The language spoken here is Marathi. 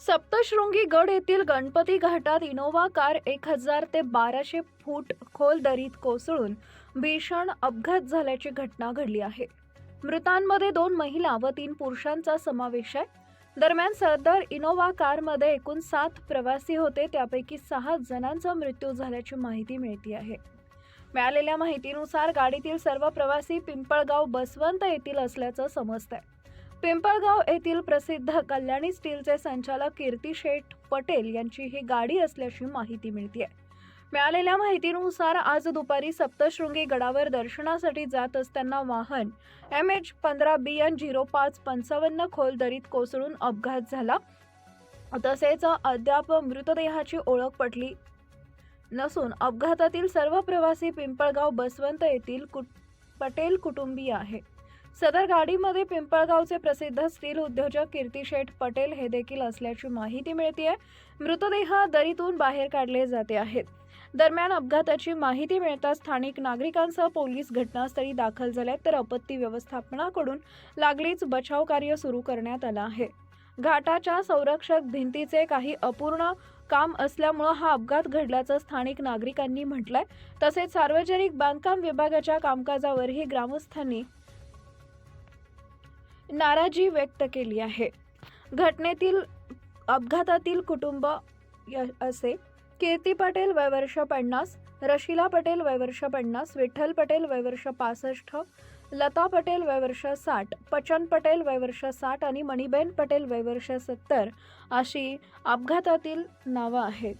सप्तशृंगी गड येथील गणपती घाटात इनोव्हा कार एक हजार ते बाराशे फूट खोल दरीत कोसळून भीषण अपघात झाल्याची घटना घडली आहे. मृतांमध्ये दोन महिला व तीन पुरुषांचा समावेश आहे. दरम्यान सदर इनोव्हा कारमध्ये एकूण सात प्रवासी होते. त्यापैकी सहा जणांचा मृत्यू झाल्याची माहिती मिळते आहे. मिळालेल्या माहितीनुसार गाडीतील सर्व प्रवासी पिंपळगाव बसवंत येथील असल्याचं समजतंय. पिंपळगाव येथील प्रसिद्ध कल्याणी स्टीलचे संचालक कीर्ती शेठ पटेल यांची ही गाडी असल्याची माहिती मिळते मिळालेल्या माहितीनुसार आज दुपारी सप्तशृंगी गडावर दर्शनासाठी जात असताना वाहन एम एच पंधरा बी एन झिरो पाच पंचावन्न खोल दरीत कोसळून अपघात झाला. तसेच अद्याप मृतदेहाची ओळख पटली नसून अपघातातील सर्व प्रवासी पिंपळगाव बसवंत येथील कुट पटेल कुटुंबीय आहे. सदर गाडीमध्ये पिंपळगावचे प्रसिद्ध स्टील उद्योजक कीर्तिशेठ पटेल हे देखील असल्याची माहिती मिळते मृतदेह दरीतून बाहेर काढले जाते आहेत. दरम्यान अपघाताची माहिती मिळताच स्थानिक नागरिकांसह पोलीस घटनास्थळी दाखल झाल्यात तर आपत्ती व्यवस्थापनाकडून लागलीच बचाव कार्य सुरू करण्यात आलं आहे. घाटाच्या संरक्षक भिंतीचे काही अपूर्ण काम असल्यामुळं हा अपघात घडल्याचं स्थानिक नागरिकांनी म्हटलंय. तसेच सार्वजनिक बांधकाम विभागाच्या कामकाजावरही ग्रामस्थांनी नाराजी व्यक्त केली आहे. घटनेतील अपघातातील कुटुंब य- असे कीर्ती पटेल वयवर्ष पन्नास रशिला पटेल वयवर्ष पन्नास विठ्ठल पटेल वयवर्ष पासष्ट लता पटेल वयवर्ष साठ पचन पटेल वयवर्ष साठ आणि मणिबेन पटेल वयवर्ष सत्तर अशी अपघातातील नावं आहेत.